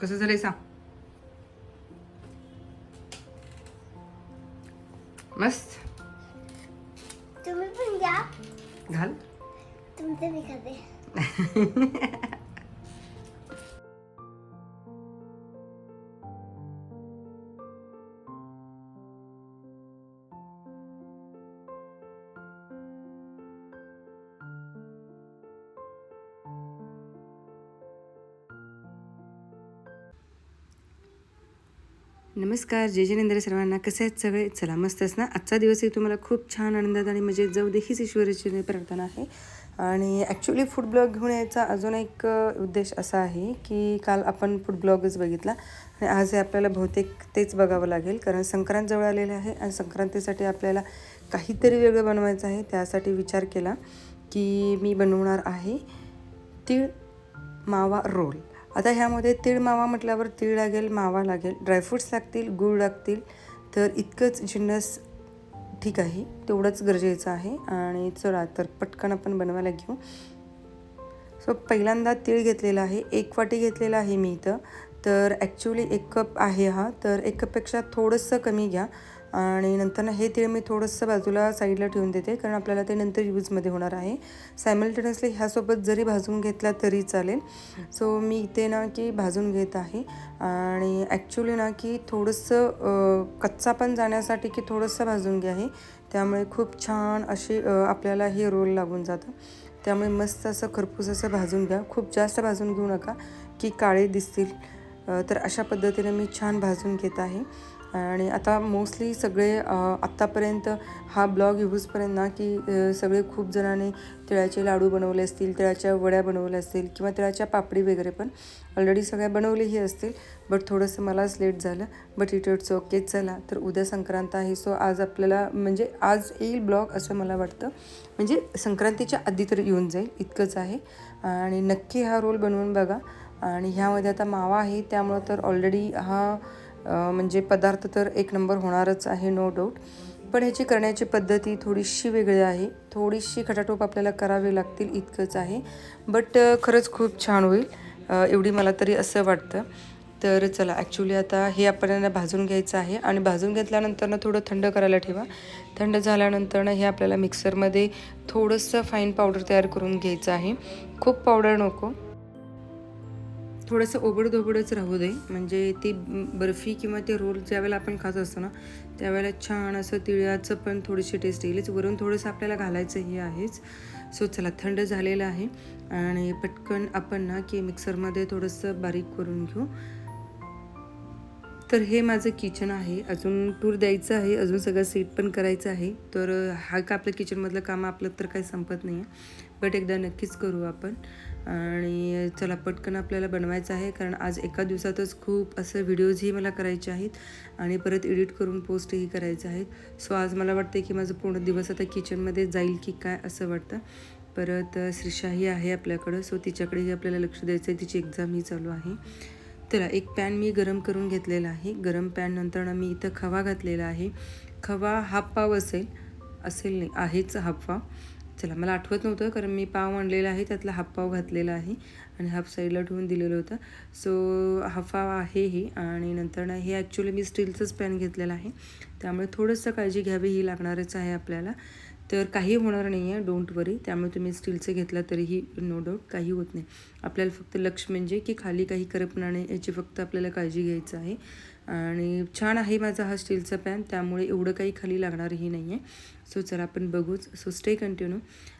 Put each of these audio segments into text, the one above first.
कसं झालंय सांग. मस्त. तुम्ही पण घ्या. घाल. तुमचं मी खाते. नमस्कार जय जिनेंद्र सर्वांना. कसे आहेत सगळे? चला मस्तच ना? आजचा दिवसही तुम्हाला खूप छान आनंदात आणि मजेत जाऊ दे हीच ईश्वराची प्रार्थना आहे. आणि ॲक्च्युली फूड ब्लॉग घेऊन यायचा अजून एक उद्देश असा आहे की काल आपण फूड ब्लॉगच बघितला. आणि आज हे आपल्याला बहुतेक तेच बघावं लागेल कारण संक्रांत जवळ आलेले आहे आणि संक्रांतीसाठी आपल्याला काहीतरी वेगळं बनवायचं आहे त्यासाठी विचार केला की मी बनवणार आहे तीळ मावा रोल. आता ह्यामध्ये तीळ मावा म्हटल्यावर तीळ लागेल मावा लागेल. ड्रायफ्रूट्स लागतील गूळ लागतील. तर इतकंच जिन्नस ठीक आहे तेवढंच गरजेचं आहे. आणि चला तर पटकन आपण बनवायला घेऊ. सो पहिल्यांदा तीळ घेतलेला आहे. एक वाटी घेतलेला आहे मी इथं. तर ॲक्च्युली एक कप आहे हा. तर एक कपपेक्षा थोडंसं कमी घ्या. आणि नंतर ना हे तेल मी थोडंसं बाजूला साईडला ठेवून देते कारण आपल्याला ते नंतर यूजमध्ये होणार आहे. सायमल्टेनियसली ह्यासोबत जरी भाजून घेतला तरी चालेल. सो मी इथे ना की भाजून घेत आहे. आणि ॲक्च्युली ना की थोडंसं कच्चा पण जाण्यासाठी की थोडंसं भाजून घ्या आहे त्यामुळे खूप छान अशी आपल्याला हे रोल लागून जातं. त्यामुळे मस्त असं खरपूस असं भाजून घ्या. खूप जास्त भाजून घेऊ नका की काळे दिसतील. तर अशा पद्धतीने मी छान भाजून घेत आहे. आणि आता मोस्टली सगळे आत्तापर्यंत हा ब्लॉग यूजपर्यंत ना की सगळे खूप जणांनी तिळाचे लाडू बनवले असतील तिळाच्या वड्या बनवल्या असतील किंवा तिळाच्या पापडी वगैरे पण ऑलरेडी सगळ्या बनवलेही असतील. बट थोडंसं मलाच लेट झालं. बट इट इट्स ओके चला तर उद्या संक्रांत आहे. सो आज आपल्याला म्हणजे आज येईल ब्लॉग असं मला वाटतं. म्हणजे संक्रांतीच्या आधी तर येऊन जाईल. इतकंच आहे. आणि नक्की हा रोल बनवून बघा. आणि ह्यामध्ये आता मावा आहे. त्यामुळं तर ऑलरेडी हा म्हणजे पदार्थ तर एक नंबर होणारच आहे नो डाऊट पण ह्याची करण्याची पद्धती थोडीशी वेगळी आहे. थोडीशी खटाटोप आपल्याला करावी लागतील इतकंच आहे. बट खरंच खूप छान होईल. एवढी मला तरी असं वाटतं. तर चला ॲक्च्युली आता हे आपल्याला भाजून घ्यायचं आहे. आणि भाजून घेतल्यानंतरनं थोडं थंड करायला ठेवा. थंड झाल्यानंतरनं हे आपल्याला मिक्सरमध्ये थोडंसं फाईन पावडर तयार करून घ्यायचं आहे. खूप पावडर नको. थोडंसं ओबडधोबडच राहू दे. म्हणजे ती बर्फी किंवा ते रोल ज्यावेळेला आपण खात असतो ना त्यावेळेला छान असं तिळाचं पण थोडीशी टेस्ट येईलच वरून थोडंसं आपल्याला घालायचंही आहेच. सो चला थंड झालेलं आहे. आणि पटकन आपण ना की मिक्सरमध्ये थोडंसं बारीक करून घेऊ. तर हे माझं किचन आहे. अजून टूर द्यायचं आहे. अजून सगळं सेट पण करायचं आहे. तर हा का आपलं किचनमधलं काम आपलं तर काही संपत नाही आहे बट एकदा नक्कीच करू आपण. आणि चला पटकन आपल्याला बनवायचं आहे कारण आज एका दिवसातच खूप असं व्हिडिओजही मला करायचे आहेत आणि परत एडिट करून पोस्टही करायचे आहेत. सो आज मला वाटतं की माझं पूर्ण दिवस आता किचनमध्ये जाईल की काय असं वाटतं. परत श्रीशाही आहे आपल्याकडं सो तिच्याकडेही आपल्याला लक्ष द्यायचं आहे तिची एक्झामही चालू आहे. चला एक पॅन मी गरम करून घेतलेला आहे. गरम पॅन नंतर मी इथं खवा घातलेला आहे. खवा हाफ पाव असेल असेल नाही आहेच हाफ पाव. चला मला आठवत नव्हतं कारण मी पाव आणलेला आहे त्यातला हाफ पाव घातलेला आहे आणि हाफ साईडला ठेवून दिलेलं होतं. सो हाफ पाव आहे हे आणि नंतर ना हे ॲक्च्युली मी स्टीलचंच पॅन घेतलेलं आहे. त्यामुळे थोडंसं काळजी घ्यावी ही लागणारच आहे आपल्याला. तर काही होणार नाही आहे डोंट वरी त्यामुळे तुम्ही स्टीलचं घेतला तरीही नो डाऊट काही होत नाही. आपल्याला फक्त लक्ष म्हणजे की खाली काही करपणार नाही याची फक्त आपल्याला काळजी घ्यायचं आहे. आणि छान आहे माझा हा स्टीलचा पॅन त्यामुळे एवढं काही खाली लागणारही नाही आहे सो चला आपण बघूच. सो स्टे कंटिन्यू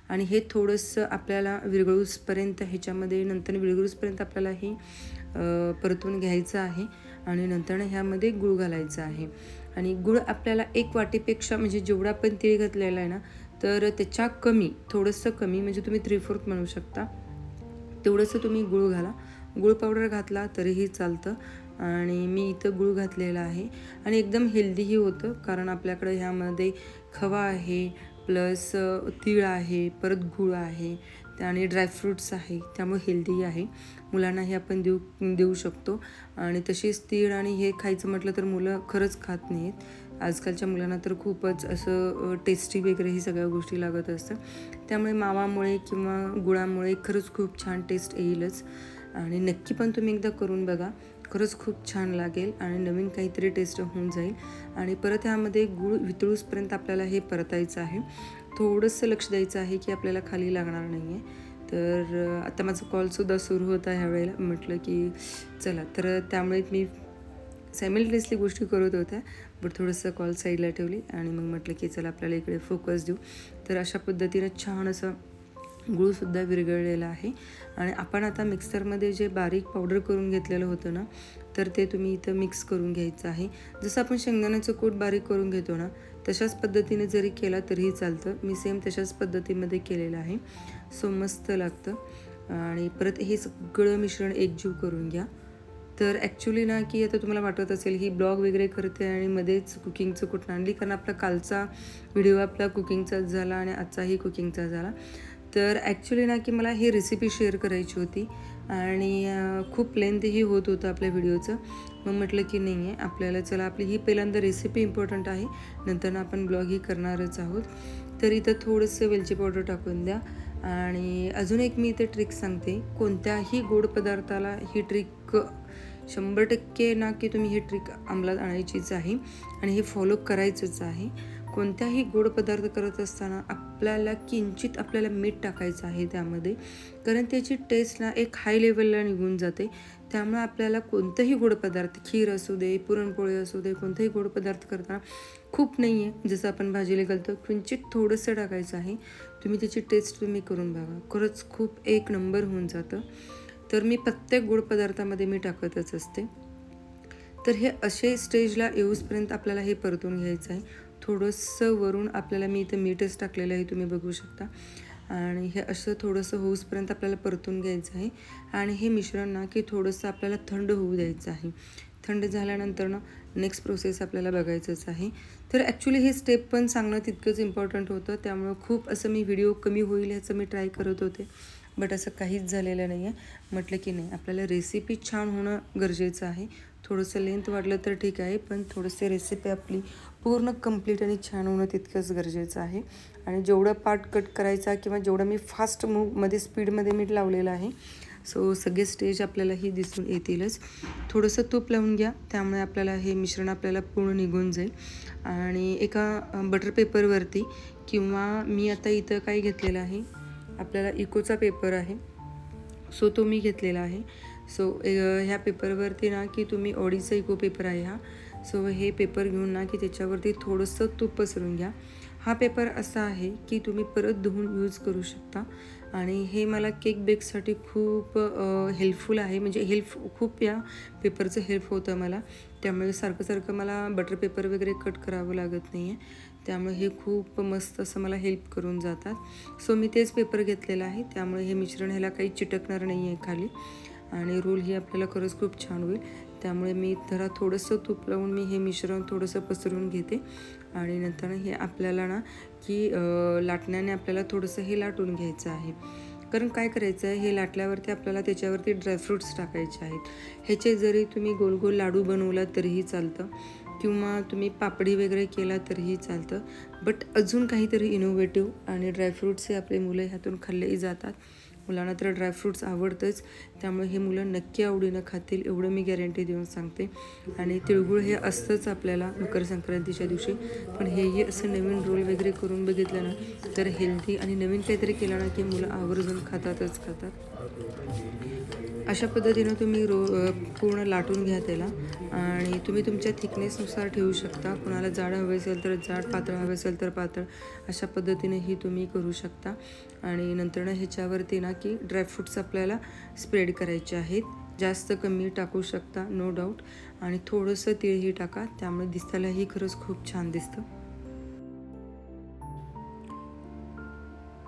आणि हे थोडंसं आपल्याला विरगळूसपर्यंत ह्याच्यामध्ये नंतर विरगळूसपर्यंत आपल्याला हे परतून घ्यायचं आहे. आणि नंतर ह्यामध्ये गुळ घालायचं आहे. आणि गुळ आपल्याला एक वाटीपेक्षा म्हणजे जेवढा आपण तीळ घातलेला आहे ना तर त्याच्या कमी थोडंसं कमी म्हणजे तुम्ही थ्री फोर्थ म्हणू शकता तेवढंसं तुम्ही गुळ घाला. गुळ पावडर घातला तरीही चालतं. आणि मी इथं गुळ घातलेला आहे. आणि एकदम हेल्दीही होतं कारण आपल्याकडं ह्यामध्ये खवा आहे प्लस तीळ आहे परत गुळ आहे आणि ड्रायफ्रूट्स आहे त्यामुळे हेल्दी आहे. मुलांनाही आपण देऊ देऊ शकतो. आणि तशीच तीळ आणि हे खायचं म्हटलं तर मुलं खरंच खात नाहीत. आजकालच्या मुलांना तर खूपच असं टेस्टी वगैरे ही सगळ्या गोष्टी लागत असतं त्यामुळे मावामुळे किंवा गुळामुळे खरंच खूप छान टेस्ट येईलच. आणि नक्की पण तुम्ही एकदा करून बघा. खरंच खूप छान लागेल आणि नवीन काहीतरी टेस्ट होऊन जाईल. आणि परत ह्यामध्ये गूळ वितळूसपर्यंत आपल्याला हे परतायचं आहे. थोडंसं लक्ष द्यायचं आहे की आपल्याला खाली लागणार नाही आहे तर आता माझा कॉलसुद्धा सुरू होता ह्या वेळेला म्हटलं की चला तर त्यामुळे मी सायमल्टेनियसली गोष्टी करत होत्या. बट थोडंसं कॉल साईडला ठेवली आणि मग म्हटलं की चला आपल्याला इकडे फोकस देऊ. तर अशा पद्धतीनं छान असं गुळसुद्धा विरघळलेला आहे. आणि आपण आता मिक्सरमध्ये जे बारीक पावडर करून घेतलेलं होतं ना तर ते तुम्ही इथं मिक्स करून घ्यायचं आहे. जसं आपण शेंगदाण्याचं कूट बारीक करून घेतो ना तशाच पद्धतीने जरी केला तरीही चालतं. मी सेम तशाच पद्धतीमध्ये केलेलं आहे. सो मस्त लागतं. आणि परत हे सगळं मिश्रण एकजीव करून घ्या. तर ॲक्च्युली ना की आता तुम्हाला वाटत असेल ही ब्लॉग वगैरे करते आणि मध्येच कुकिंगचं कुठं आणली कारण आपला कालचा व्हिडिओ आपला कुकिंगचाच झाला आणि आजचाही कुकिंगचा झाला. तर ॲक्च्युली ना की मला ही रेसिपी शेअर करायची होती. आणि खूप लेंथही होत होतं आपल्या व्हिडिओचं मग म्हटलं की नाही आहे आपल्याला चला आपली ही पहिल्यांदा रेसिपी इम्पॉर्टंट आहे. नंतर ना आपण ब्लॉगही करणारच आहोत. तर इथं थोडंसं वेलची पावडर टाकून द्या. आणि अजून एक मी इथे ट्रिक सांगते. कोणत्याही गोड पदार्थाला ही ट्रिक शंभर टक्के ना की तुम्ही ही ट्रिक अंमलात आणायचीच आहे. आणि हे फॉलो करायचंच आहे. कोणत्याही गोड पदार्थ करत असताना आपल्याला किंचित आपल्याला मीठ टाकायचं आहे त्यामध्ये. कारण त्याची टेस्ट ना एक हाय लेवलला निघून जाते. त्यामुळे आपल्याला कोणतंही गोड पदार्थ खीर असू दे पुरणपोळी असू दे कोणताही गोड पदार्थ करताना खूप नाही आहे जसं आपण भाजीला घालतो किंचित थोडंसं टाकायचं आहे. तुम्ही त्याची टेस्ट तुम्ही करून बघा. खरंच खूप एक नंबर होऊन जातं. तर मी प्रत्येक गोड पदार्थामध्ये मी टाकतच असते. तर हे असे स्टेजला येऊसपर्यंत आपल्याला हे परतून घ्यायचं आहे. थोडंसं वरून आपल्याला मी इथं मीठच टाकलेलं आहे तुम्ही बघू शकता. आणि हे असं थोडंसं होऊसपर्यंत आपल्याला परतून घ्यायचं आहे. आणि हे मिश्रण ना की थोडंसं आपल्याला थंड होऊ द्यायचं आहे. थंड झाल्यानंतर ना नेक्स्ट प्रोसेस आपल्याला बघायचंच आहे. तर ॲक्च्युली हे स्टेप पण सांगणं तितकंच इम्पॉर्टंट होतं. त्यामुळं खूप असं मी व्हिडिओ कमी होईल ह्याचं मी ट्राय करत होते. बट असं काहीच झालेलं नाही आहे म्हटलं की नाही आपल्याला रेसिपी छान होणं गरजेचं आहे. थोडंसं लेंथ वाढलं तर ठीक आहे पण थोडंसं रेसिपी आपली पूर्ण कंप्लीट आणि छान होणं तितकंच गरजेचं आहे. आणि जेवढं पार्ट कट करायचा किंवा जेवढं मी फास्ट मूवमध्ये स्पीडमध्ये मीठ लावलेलं आहे सो सगळे स्टेज आपल्याला ही दिसून येतीलच. थोडंसं तूप लावून घ्या त्यामुळे आपल्याला हे मिश्रण आपल्याला पूर्ण निघून जाईल. आणि एका बटर पेपरवरती किंवा मी आता इथं काय घेतलेलं आहे आपल्याला इकोचा पेपर आहे सो तो मी घेतलेला आहे. सो ह्या पेपरवरती ना की तुम्ही ऑडीचा इको पेपर आहे हा. सो हे पेपर घेऊन ना की त्याच्यावरती थोडंसं तूप पसरून घ्या. हा पेपर असा आहे की तुम्ही परत धुवून यूज करू शकता. आणि हे मला केक बेकसाठी खूप हेल्पफुल आहे. म्हणजे हेल्प खूप या पेपरचं हेल्प होतं मला. त्यामुळे सारखं सारखं मला बटर पेपर वगैरे कट करावं लागत नाही आहे त्यामुळे हे खूप मस्त असं मला हेल्प करून जातात. सो मी तेच पेपर घेतलेला आहे. त्यामुळे हे मिश्रण ह्याला काही चिटकणार नाही आहे खाली. आणि रोल ही आपल्याला खरंच खूप छान होईल. त्यामुळे मी जरा थोडंसं तूप लावून मी हे मिश्रण थोडंसं पसरून घेते. आणि नंतर हे आपल्याला ना की लाटण्याने आपल्याला थोडंसं हे लाटून घ्यायचं आहे. कारण काय करायचं आहे हे लाटल्यावरती आपल्याला त्याच्यावरती ड्रायफ्रूट्स टाकायचे आहेत. ह्याचे जरी तुम्ही गोल गोल लाडू बनवला तरीही चालतं. किंवा तुम्ही पापडी वगैरे केला तरीही चालतं. बट अजून काहीतरी इनोव्हेटिव्ह आणि ड्रायफ्रूट्स हे आपले मुलं ह्यातून खाल्लेही जातात. मुलांना तर ड्रायफ्रूट्स आवडतंच. त्यामुळे हे मुलं नक्की आवडीनं खातील एवढं मी गॅरंटी देऊन सांगते. आणि तिळगुळ हे असतंच आपल्याला मकर संक्रांतीच्या दिवशी. पण हेही असं नवीन रोल वगैरे करून बघितलं ना तर हेल्दी आणि नवीन काहीतरी केलं ना की मुलं आवर्जून खातातच खातात. अशा पद्धतीनं तुम्ही रो पूर्ण लाटून घ्या त्याला. आणि तुम्ही तुमच्या थिकनेसनुसार ठेवू शकता. कुणाला जाड हवे असेल तर जाड पातळ हवे असेल तर पातळ अशा पद्धतीनेही तुम्ही करू शकता. आणि नंतरनं ह्याच्यावरती ना की ड्रायफ्रूट्स आपल्याला स्प्रेड करायचे आहेत. जास्त कमी टाकू शकता नो डाऊट आणि थोडंसं तिळही टाका त्यामुळे दिसायलाही खरंच खूप छान दिसतं.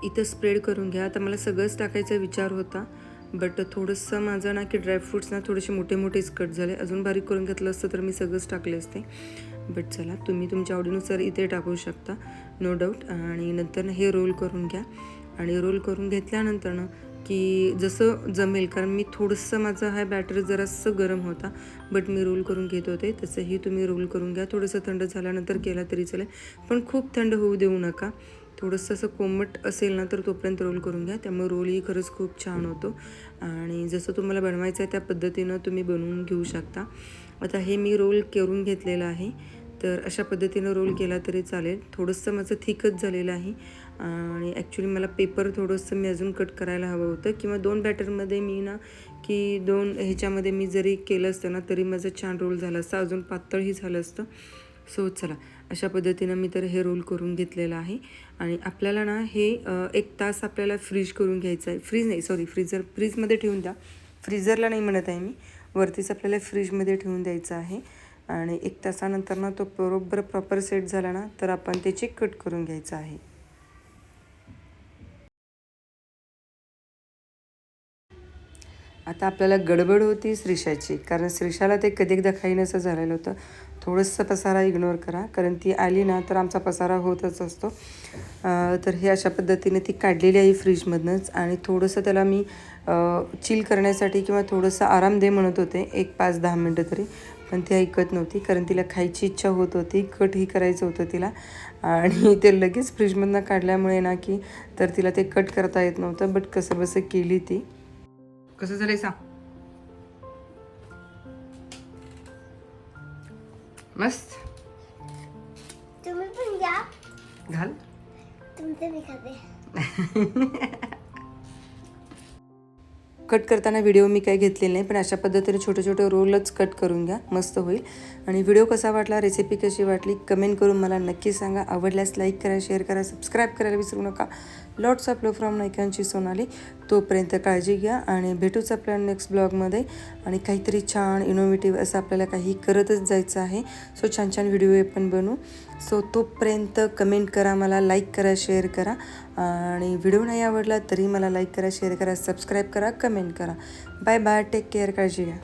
इथं स्प्रेड करून घ्या. आता मला सगळंच टाकायचा विचार होता बट थोडंसं माझं ना की ड्रायफ्रूट्स ना थोडेसे मोठे मोठेच कट झाले. अजून बारीक करून घेतलं असतं तर मी सगळंच टाकले असते. बट चला तुम्ही तुमच्या आवडीनुसार इथे टाकू शकता नो डाऊट आणि नंतर हे रोल करून घ्या. आणि रोल करून घेतल्यानंतर ना की जसं जमेल कारण मी थोडंसं माझं हा बॅटर जरासं गरम होता बट मी रोल करून घेत होते. तसंही तुम्ही रोल करून घ्या. थोडंसं थंड झाल्यानंतर केला तरी चालेल. पण खूप थंड होऊ देऊ नका. थोडंसं असं कोमट असेल ना तर तोपर्यंत रोल करून घ्या. त्यामुळे रोलही खरंच खूप छान होतो. आणि जसं तुम्हाला बनवायचं आहे त्या पद्धतीनं तुम्ही बनवून घेऊ शकता. आता हे मी रोल करून घेतलेलं आहे. तर अशा पद्धतीनं रोल केला तरी चालेल. थोडंसं माझं थिकच झालेलं आहे. आणि ॲक्च्युली मला पेपर थोडंसं मी अजून कट करायला हवं होतं. किंवा दोन बॅटरमध्ये मी ना की दोन ह्याच्यामध्ये मी जरी केलं असतं ना तरी माझं छान रोल झालं असतं. अजून पातळही झालं असतं. सो चला. अशा पद्धतीनं मी तर हे रोल करून घेतलेलं आहे. आणि आपल्याला ना हे एक तास आपल्याला फ्रीज करून घ्यायचं आहे. फ्रीज नाही सॉरी फ्रीजर फ्रीजमध्ये ठेवून द्या. फ्रीजरला नाही म्हणत आहे मी. वरतीच आपल्याला फ्रीजमध्ये ठेवून द्यायचं आहे. आणि एक तासानंतर ना तो बरोबर प्रॉपर सेट झाला ना तर आपण त्याची कट करून घ्यायचं आहे. आता आपल्याला गडबड होती श्रीषाची कारण श्रीषाला ते कधी एकदा खाईनसं झालेलं होतं. थोडंसं पसारा इग्नोर करा कारण ती आली ना तर आमचा पसारा होतच असतो. तर हे अशा पद्धतीने ती काढलेली आहे फ्रीजमधनंच आणि थोडंसं त्याला मी चिल करण्यासाठी किंवा थोडंसं आराम दे म्हणत होते एक पाच दहा मिनटं तरी. पण ती ऐकत नव्हती कारण तिला खायची इच्छा होत होती कटही करायचं होतं तिला. आणि ते लगेच फ्रीजमधनं काढल्यामुळे ना की तर तिला ते कट करता येत नव्हतं बट कसं बसं केली ती. कसं झालंय सांग. मस्त. तुम्ही पण घ्या. घाल. तुमचं मी खाते. कट करताना व्हिडिओ मी काही घेतलेले नाही पण अशा पद्धतीने छोटे छोटे रोलच कट करून घ्या मस्त होईल. आणि व्हिडिओ कसा वाटला रेसिपी कशी वाटली कमेंट करून मला नक्की सांगा. आवडल्यास लाईक करा शेअर करा सबस्क्राईब करायला विसरू नका. लॉट्स ऑफ लो फ्रॉम नायकांची सोनाली. तोपर्यंत काळजी घ्या आणि भेटूच आपल्या नेक्स्ट ब्लॉगमध्ये आणि काहीतरी छान इनोव्हेटिव्ह असं आपल्याला काही करतच जायचं आहे. सो छान छान व्हिडिओ पण बनवू. सो तोपर्यंत कमेंट करा मला लाईक करा शेअर करा. आणि व्हिडिओ नाही आवडला तरी मला लाईक करा शेअर करा सबस्क्राईब करा कमेंट करा. बाय बाय टेक केअर काळजी घ्या.